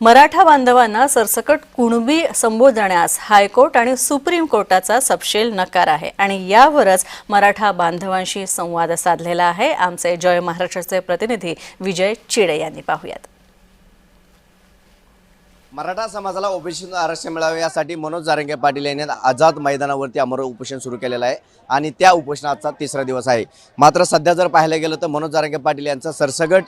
मराठा बांधवांना सरसकट कुणबी संबोधण्यास हायकोर्ट आणि सुप्रीम कोर्टाचा सपशेल नकार आहे. आणि यावरच मराठा बांधवांशी संवाद साधलेला आहे. आमचे जय महाराष्ट्राचे प्रतिनिधी विजय चिडे यांनी पाहूयात. मराठा समाजाला ओबीसी आरक्षण मिळावे यासाठी मनोज जारंगे पाटील यांनी आझाद मैदानावरती अमर उपोषण सुरू केलेलं आहे आणि त्या उपोषणाचा तिसरा दिवस आहे. मात्र सध्या जर पाहायला गेलं तर मनोज जारंगे पाटील यांचा सरसगट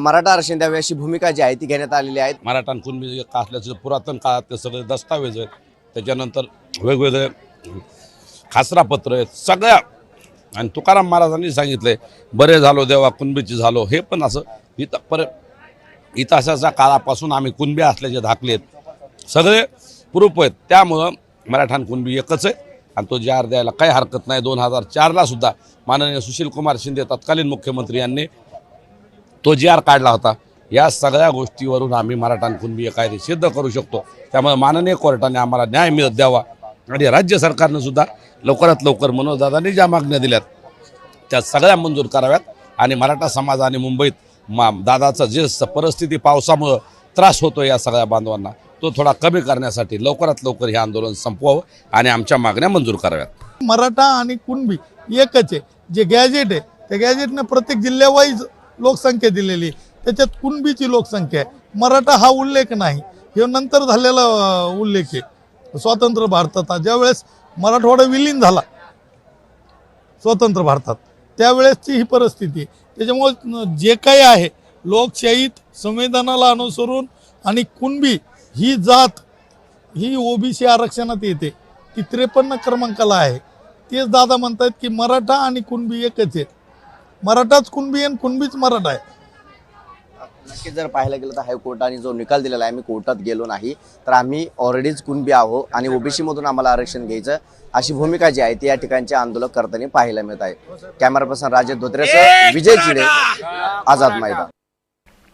मराठा आरक्षण द्यावे अशी भूमिका जी आहे ती घेण्यात आलेली आहे. मराठांकून कुणबी असल्याचं पुरातन काळातले सगळे दस्तावेज आहेत. त्याच्यानंतर वेगवेगळे खासरापत्र आहेत. सगळ्या आणि तुकाराम महाराजांनी सांगितले बरे झालो देवा कुणबीची झालो. हे पण असं इथं परत इतिहासाच्या काळापासून आम्ही कुणबी असल्याचे दाखले आहेत. सगळे प्रूफ आहेत. त्यामुळं मराठान कुणबी एकच आहे. आणि तो जार द्यायला काही हरकत नाही. दोन हजार चारला सुद्धा माननीय सुशीलकुमार शिंदे तत्कालीन मुख्यमंत्री यांनी तो जी आर काढला होता. या सगळ्या गोष्टीवरून आम्ही मराठा कुणबी कायदे सिद्ध करू शकतो. त्यामुळे माननीय कोर्टाने आम्हाला न्याय मिळत द्यावा. आणि राज्य सरकारनं सुद्धा लवकरात लवकर मनोजदादांनी ज्या मागण्या दिल्यात त्या सगळ्या मंजूर कराव्यात. आणि मराठा समाज आणि मुंबईत मा दादाचं जे स- परिस्थिती पावसामुळं त्रास होतो या सगळ्या बांधवांना तो थोडा कमी करण्यासाठी लवकरात लवकर हे आंदोलन संपवावं आणि आमच्या मागण्या मंजूर कराव्यात. मराठा आणि कुणबी एकच आहे. जे गॅजेट आहे त्या गॅजेटनं प्रत्येक जिल्ह्यावाईज लोकसंख्या दिलेली आहे. त्याच्यात कुणबीची लोकसंख्या आहे. मराठा हा उल्लेख नाही. हे नंतर झालेला उल्लेख आहे. स्वतंत्र भारतात ज्यावेळेस मराठवाडा विलीन झाला स्वतंत्र भारतात. त्यावेळेसची ही परिस्थिती. त्याच्यामुळे जे काही आहे लोकशाहीत संविधानाला अनुसरून आणि कुणबी ही जात ही ओबीसी आरक्षणात येते ती त्रेपन्न क्रमांकाला आहे. तेच दादा म्हणतात की मराठा आणि कुणबी एकच आहे मराठाच कुणबी आहे आणि कुणबीच मराठा आहे. नक्की जर पाहायला गेलं तर हायकोर्टाने जो निकाल दिलेला आहे आम्ही कोर्टात गेलो नाही तर आम्ही ऑलरेडीच कुणबी आहो आणि ओबीसी मधून आम्हाला आरक्षण घ्यायचं अशी भूमिका जी आहे ती या ठिकाणचे आंदोलक करताना पाहायला मिळत आहे. कॅमेरा पर्सन राजेश धोत्रेसह विजय चिडे आझाद मैदान.